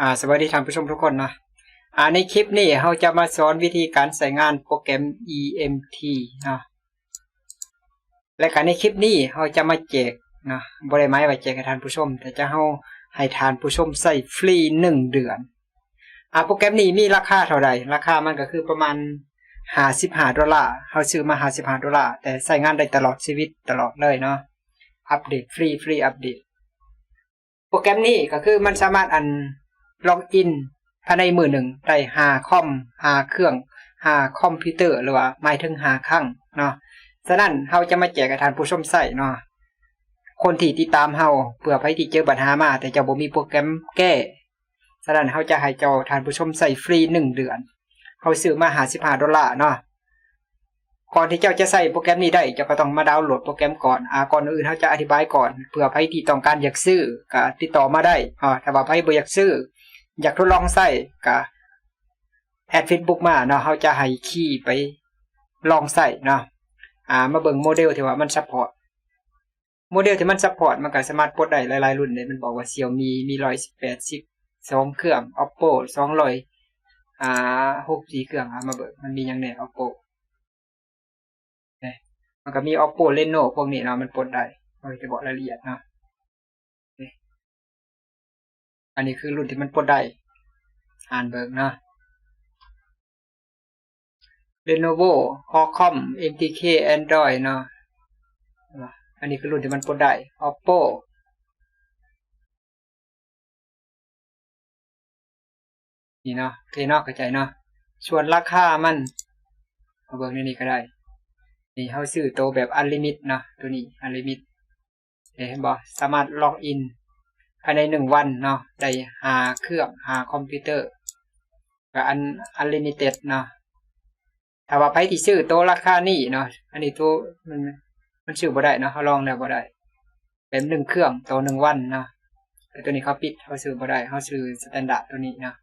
อ่าสวัสดีท่านผู้ชมทุกคนนะอ่าในคลิปนี้เราจะมาสอนวิธีการใช้งานโปรแกรม EMT นะและการในคลิปนี้เราจะมาแจกนะบริไม้ไว้แจกให้ท่านผู้ชม แต่จะเราให้ท่านผู้ชมใส่ฟรีหนึ่งเดือนอ่าโปรแกรมนี้มีราคาเท่าไหร่ราคามันก็คือประมาณห้าสิบห้าดอลลาร์เราซื้อมาห้าสิบห้าดอลลาร์แต่ใช้งานได้ตลอดชีวิตตลอดเลยเนาะอัปเดตฟรีฟรีอัปเดตโปรแกรมนี้ก็คือมันสามารถอัน ล็อกอินภายในมือหนึ่งได้หาคอมหาเครื่องหาคอมพิวเตอร์หรือว่าหมายถึงหาครั้งเนาะฉะนั้นเราจะมาแจกให้ทานผู้ชมใส่เนาะคนที่ติดตามเราเพื่อไปที่เจอปัญหามา แต่เจะบ่มีโปรแกรมแก้ฉะนั้นเราจะให้เจ้าทานผู้ชมใส่ฟรีหนึ่งเดือนเขาซื้อมาหาสิบห้าดอลลาร์เนาะก่อนที่เจ้าจะใส่โปรแกรมนี้ได้เจ้าก็ต้องมาดาวน์โหลดโปรแกรมก่อนอ่าก่อนอื่นเขาจะอธิบายก่อนเผื่อใครที่ต้องการอยากซื้อก็ติดต่อมาได้อ่าถ้าว่าใครบ่อยากซื้อ อยากทดลองใส่ก็แอดเฟซบุ๊กมาเนาะเขาจะให้คีย์ไปลองใส่เนาะอ่ามาเบิ่งโมเดลที่ว่ามันซัพพอร์ตโมเดลที่มันซัพพอร์ตมันก็สามารถปลดได้หลายๆรุ่นเลยมันบอกว่า Xiaomi มี118 12เครื่อง Oppo 200อ่า64เครื่องอ่ามาเบิ่งมันมีหยังแน่ Oppo เนี่ยมันก็มี Oppo Reno พวกนี้เนาะมันปลดได้เราจะบอกรายละเอียดเนาะ อันนี้คือรุ่นที่มันปลดได้อ่านเบิกนะ Lenovo Qualcomm MTK Android เนาะอันนี้คือรุ่นที่มันปลดได้ Oppo นี่เนาะโอเคเนาะเข้าใจเนาะส่วนราคามันเอาเบิกในนี้ก็ได้ นี่เขาซื้อโตแบบ Unlimit เนาะตัวนี้ Unlimit เห็นบ่สามารถล็อกอิน ภายในหนึ่งวันเนาะได้หาเครื่องหาคอมพิวเตอร์กับอันอันลิมิเต็ดเนาะถ้าว่าไปที่ซื้อตัวราคานี่เนาะอันนี้ตัวมันมันซื้อบ่ได้เนาะเขาลองแล้วบ่ได้เป็นหนึ่งเครื่องตัวหนึ่งวันเนาะแต่ตัวนี้เขาปิดเขาซื้อบ่ได้เขาซื้อสแตนดาร์ดตัวนี้เนาะ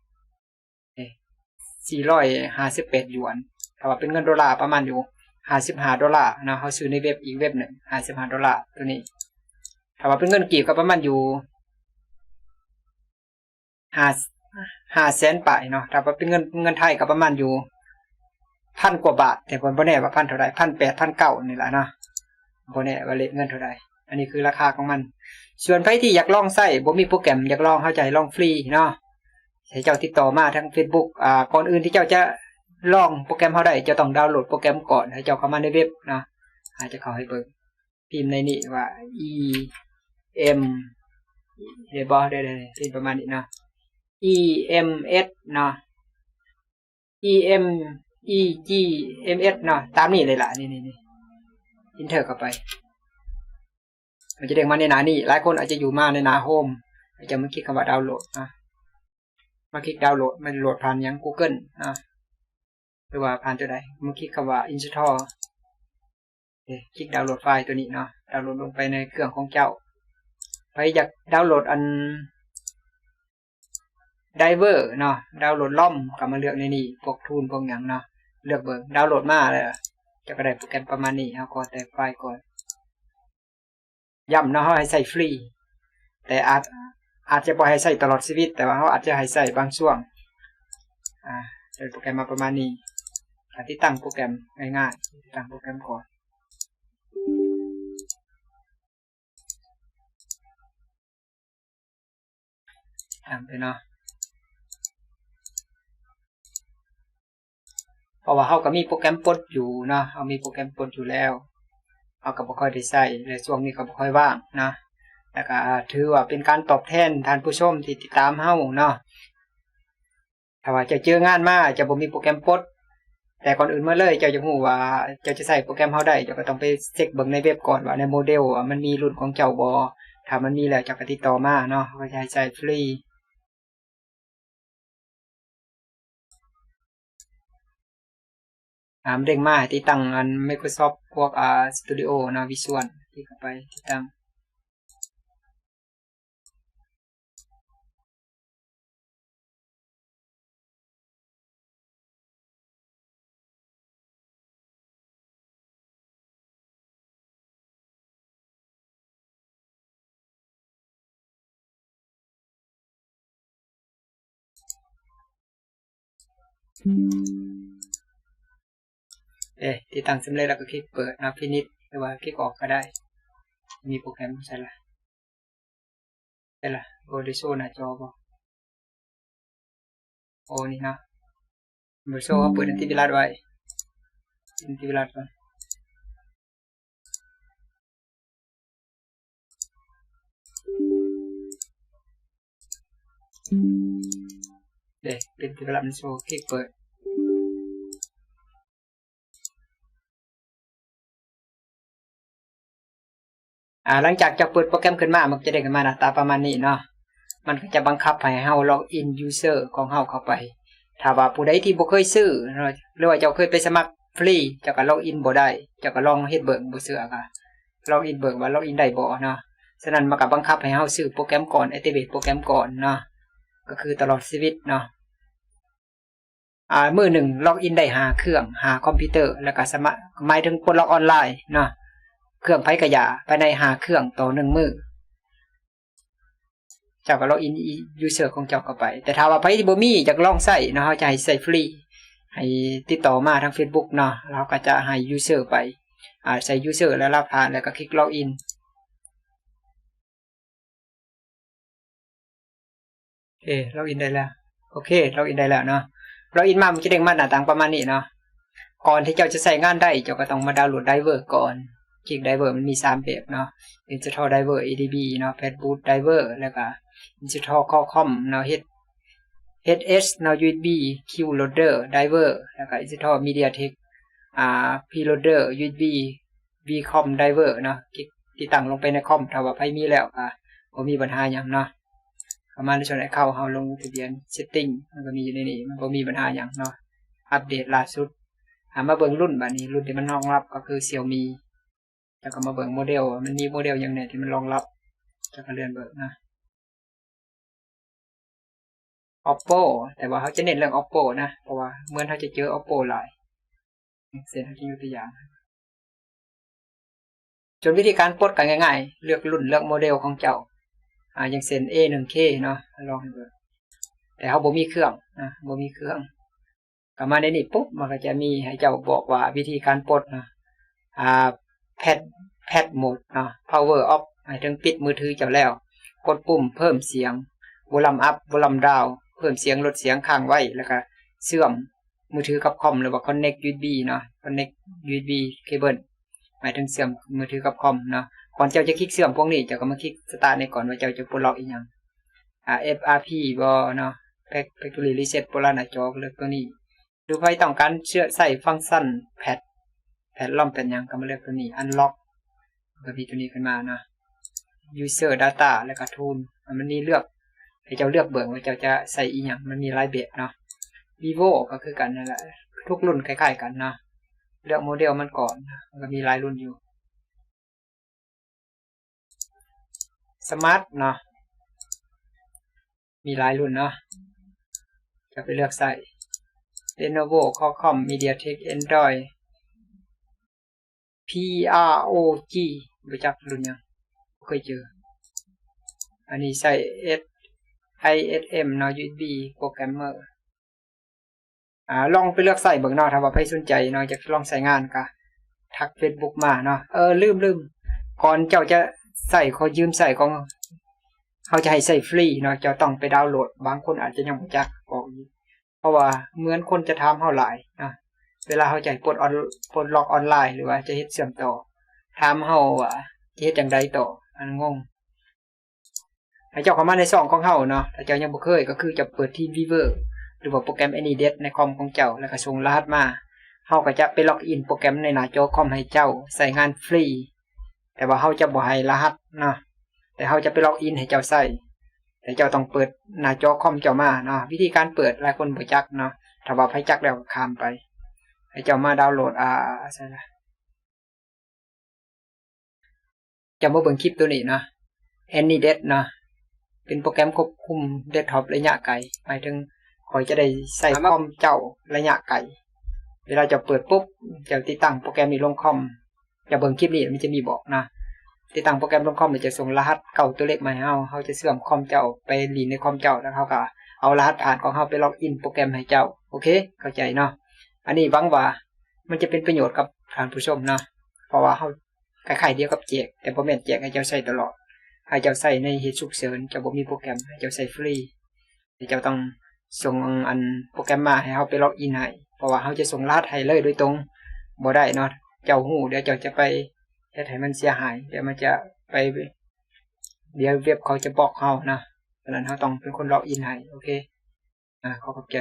สี่ร้อยห้าสิบแปดหยวนถ้าว่าเป็นเงินดอลลาร์ประมาณอยู่ห้าสิบห้าดอลลาร์เนาะเขาซื้อในเว็บอีกเว็บหนึ่งห้าสิบห้าดอลลาร์ตัวนี้ถ้าว่าเป็นเงินกีบก็ประมาณอยู่ ห้าห้าแสนปลายเนาะถ้าว่าเป็นเงินเงินไทยก็ประมาณอยู่พันกว่าบาท แต่ผมบ่แน่ว่าพันเท่าไรพันแปดพันเก้านี่แหละเนาะบ่แน่ว่าเลทเงินเท่าไรอันนี้คือราคาของมัน ส่วนใครที่อยากลองใส่บ่มีโปรแกรมอยากลองเข้าใจลองฟรีเนาะให้เจ้าติดต่อมาทาง Facebook อ่าก่อนอื่นที่เจ้าจะลองโปรแกรมเขาได้จะต้องดาวน์โหลดโปรแกรมก่อนให้เจ้าเข้ามาในเว็บเนาะอาจจะเข้าให้เบิ่งพิมพ์ในนี้ว่า e m เดี๋ยวบอได้ได้พิมพ์ประมาณนี้เนาะ EMS เนาะ EM EGMS เนาะตามนี้เลยล่ะ นี่นี่นี่อินเทอร์เข้าไป มันจะเด้งมาในหน้านี้หลายคนอาจจะอยู่มาในหน้าโฮมอาจจะมาคลิกคำว่าดาวน์โหลดนะมาคลิกดาวน์โหลด มันโหลดผ่านยัง Google นะหรือว่าผ่านตัวใดมาคลิกคำว่า install คลิกดาวน์โหลดไฟล์ตัวนี้เนาะ ดาวน์โหลดลงไปในเครื่องของเจ้า ไปอยากดาวน์โหลดอัน ไดเวอร์เนาะดาวน์โหลดล่อมกลับมาเลือกในนี่พวกทูนพวกอย่างเนาะเลือกเบิร์ดาวน์โหลดมาเลยจะก็ได้โปรแกรมประมาณนี้เอาก่อนแต่ไฟล์ก่อนย้ำเนาะให้ใส่ฟรี แต่อาจอาจจะปล่อยให้ใส่ตลอดชีวิต แต่ว่าเขาอาจจะให้ใส่บางช่วงอ่าได้โปรแกรมมาประมาณนี้การที่ตั้งโปรแกรมง่ายๆตั้งโปรแกรมก่อนทำไปเนาะ ราะว่าเขาก็มีโปรแกรมปดอยู่เนาะเขามีโปรแกรมปดอยู่แล้วเขาก็บ่ค่อยได้ใช้ในช่วงนี้ก็บ่ค่อยว่างนะแล้วก็ถือว่าเป็นการตอบแทนท่านผู้ชมที่ติดตามเฮาเนาะถ้าว่าจะเจองานมาจะบ่มีโปรแกรมปดแต่ก่อนอื่นเมื่อเลยเจ้าจะรู้ว่าเจ้าจะใส่โปรแกรมเฮาได้เจ้าก็ต้องไปเช็คเบิ่งในเว็บก่อนว่าในโมเดลมันมีรุ่นของเจ้าบ่ถ้ามันมีแล้วเจ้าก็ติดต่อมาเนาะเขาจะให้ใช้ฟรี อ่าเร่งมาที่ตั้งอัน Microsoft พวกอ่าตูดิโอนาวิชวลที่เข้าไปที่ตั้งอืม เอ๊ะติดตั้งสำเร็จแล้วก็คลิกเปิดนะพินิจหรือว่าคลิกออกก็ได้ มีโปรแกรมใช่ละใช่ละโอดิโซหน้าจอบอกโอ้นี่นะบริโซเขาเปิดอันที่วิลาดไว้อันที่วิลาดก่อนเด็กเป็นที่วิลาดมันโซคลิกเปิด อ่าหลังจากจะเปิดโปรแกรมขึ้นมามันจะได้ขึ้นมาหน้าตาประมาณนี้เนาะมันก็จะบังคับให้เฮาล็อกอินยูเซอร์ของเฮาเข้าไป ถ้าว่าผู้ใดที่บ่เคยซื้อเนาะหรือว่าเจ้าเคยไปสมัครฟรีเจ้าก็ล็อกอินบ่ได้เจ้าก็ลองเฮ็ดเบิ่งบ่เชื่อก็ล็อกอินเบิ่งว่าล็อกอินได้บ่เนาะฉะนั้นมันก็บังคับให้เฮาซื้อโปรแกรมก่อน activate โปรแกรมก่อนเนาะก็คือตลอดชีวิตเนาะอ่ามือหนึ่งล็อกอินได้หาเครื่องหาคอมพิวเตอร์แล้วก็สมัครหมายถึงปลดล็อกออนไลน์เนาะ เครื่องไฟกระยาภายในหาเครื่องต่อหนึ่งมือเจ้าก็ล็อกอินยูเซอร์ของเจ้าเข้าไป แต่ถ้าว่าไฟที่บ่มีอยากลองใส่เนาะเขาจะให้ใส่ฟรีให้ติดต่อมาทาง Facebook เนาะเราก็จะให้ยูเซอร์ไปอาใส่ยูเซอร์แล้วรับผ่านแล้วก็คลิกล็อกอินโอเคล็อกอินได้แล้ว โอเคล็อกอินได้แล้วเนาะล็อกอินมามันจะเด้งมาหน้าต่างประมาณนี้เนาะก่อนที่เจ้าจะใส่งานได้เจ้าก็ต้องมาดาวน์โหลดไดเวอร์ก่อน คลิกไดเวอร์มันมีสามแบบเนาะ Install Driver ADB เนาะ Fatboot Driver แล้วก็ Install Qualcomm เนาะ H HS เนาะ USB Q Loader Driver แล้วก็ Install MediaTek อ่า P Loader USB VCOM Driver เนาะคลิกติดตั้งลงไปในคอมถ้าว่าไฟมีแล้วก็บ่มีปัญหาหยังเนาะเข้ามาในส่วนไหนเข้าเฮาลงทะเบียน Setting มันก็มีอยู่ในนี้มันบ่มีปัญหาหยังเนาะอัปเดตล่าสุดหามาเบิ่งรุ่นบัดนี้รุ่นที่มันรองรับก็คือ Xiaomi แล้วก็มาเบิ่งโมเดลมันมีโมเดลอย่างไหนที่มันรองรับจะก็เลื่อนเบิ่งนะ oppo แต่ว่าเขาจะเน้นเรื่อง oppo นะ เพราะว่าเมื่อเขาจะเจอ oppo หลายเส้นที่ยกตัวอย่างจนวิธีการปลดกันง่ายๆ เลือกรุ่นเลือกโมเดลของเจ้า อ่าอย่างเส้น A1K เนาะลองให้เบิ่งแต่เขาบ่มีเครื่องนะบ่มีเครื่องกลับมาในนี้ปุ๊บมันก็จะมีให้เจ้าบอกว่าวิธีการปลดนะอ่า แพดแพดโหมดเนาะ power off หมายถึงปิดมือถือเจ้าแล้ว กดปุ่มเพิ่มเสียงวอลัมอัพวอลัมดาวเพิ่มเสียงลดเสียงค้างไว้แล้วก็เชื่อมมือถือกับคอมหรือว่า connect USB เนาะ connect USB cable หมายถึงเชื่อมมือถือกับคอมเนาะก่อนเจ้าจะคลิกเชื่อมพวกนี้เจ้าก็มาคลิกสตาร์ทในก่อนว่าเจ้าจะปลดล็อกอีกอย่างอ่า FRP บ่เนาะ Factory Reset โปรหน้าจอกเลือกตัวนี้ ดูไฟต้องการเชื่อใส่ฟังก์ชันแพด แพดล่อมเป็นยังก็มาเลือกตัวนี้ unlock ก็มีตัวนี้ขึ้นมานะ user data แล้วก็ tool มันนี่เลือกให้เจ้าเลือกเบิ่งว่าเจ้าจะใส่อีหยังมันมีหลายแบบเนาะ vivo ก็คือกันนั่นแหละทุกรุ่นคล้ายๆกันเนาะเลือกโมเดลมันก่อนมันก็มีหลายรุ่นอยู่ smart เนาะมีหลายรุ่นเนาะจะไปเลือกใส่ Lenovo Qualcomm MediaTek Android PROG รู้จักรุ่นยังเคยเจอ อันนี้ใส่ S ISM เนาะ USB โปรแกรมเมอร์อ่าลองไปเลือกใส่เบิ่งเนาะถ้าว่าใครสนใจเนาะจะลองใส่งานก็ทัก Facebook มาเนาะเออลืมลืมก่อนเจ้าจะใส่ขอยืมใส่ของเขาจะให้ใส่ฟรีเนาะเจ้าต้องไปดาวน์โหลด บางคนอาจจะยังบ่จักบอกเพราะว่าเหมือนคนจะถามเฮาไหลายนะ เวลาเขาจะปลดออนปลดล็อกออนไลน์หรือว่าจะเฮ็ดเชื่อมต่อถามเฮาว่าจะเฮ็ดจังไดต่ออันงงให้เจ้าเข้ามาในช่องของเฮาเนาะถ้าเจ้ายังบ่เคยก็คือจะเปิดที่ Weaver หรือว่าโปรแกรม AnyDesk ในคอมของเจ้าแล้วก็ส่งรหัสมาเฮาก็จะไปล็อกอินโปรแกรมในหน้าจอคอมให้เจ้าใส่งานฟรี แต่ว่าเฮาจะบ่ให้รหัสเนาะแต่เฮาจะไปล็อกอินให้เจ้าใส่แต่เจ้าต้องเปิดหน้าจอคอมเจ้ามาเนาะวิธีการเปิดหลายคนบ่จักเนาะถ้าว่าไผจักแล้วก็ข้ามไป ให้เจ้ามาดาวน์โหลดอ่าใช่ละจะมาเบิ่งคลิปตัวนี้เนาะ AnyDesk เนาะเป็นโปรแกรมควบคุมเดสก์ท็อประยะไกลหมายถึงคอยจะได้ใส่คอมเจ้าระยะไกลเวลาจะเปิดปุ๊บจะติดตั้งโปรแกรมนี้ลงคอมจะเบิ่งคลิปนี้มันจะมีบอกนะติดตั้งโปรแกรมลงคอมมันจะส่งรหัสเก่าตัวเลขมาให้เฮาเฮาจะเชื่อมคอมเจ้าไปลีนในคอมเจ้าแล้วเขาก็เอารหัสผ่านของเฮาไปล็อกอินโปรแกรมให้เจ้า โอเค เข้าใจเนาะ อันนี้หวังว่า มันจะเป็นประโยชน์กับท่านผู้ชมเนาะเพราะว่าเขาคล้ายๆเดียวกับแจกแต่บ่แม่นแจกให้เจ้าใช้ตลอดให้เจ้าใช้ในเหตุฉุกเฉินเจ้าบ่มีโปรแกรมให้เจ้าใช้ฟรีเจ้าต้องส่งอันโปรแกรมมาให้เฮาไปล็อกอินให้เพราะว่าเฮาจะส่งรหัสให้เลยโดยตรงบ่ได้เนาะเจ้าฮู้เดี๋ยวเจ้าจะไปเฮ็ดให้มันเสียหาย เดี๋ยวมันจะไป เดี๋ยวเว็บเขาจะบอกเฮานะฉะนั้นเฮาต้องเป็นคนล็อกอินให้โอเคอ่าขอขอบใจ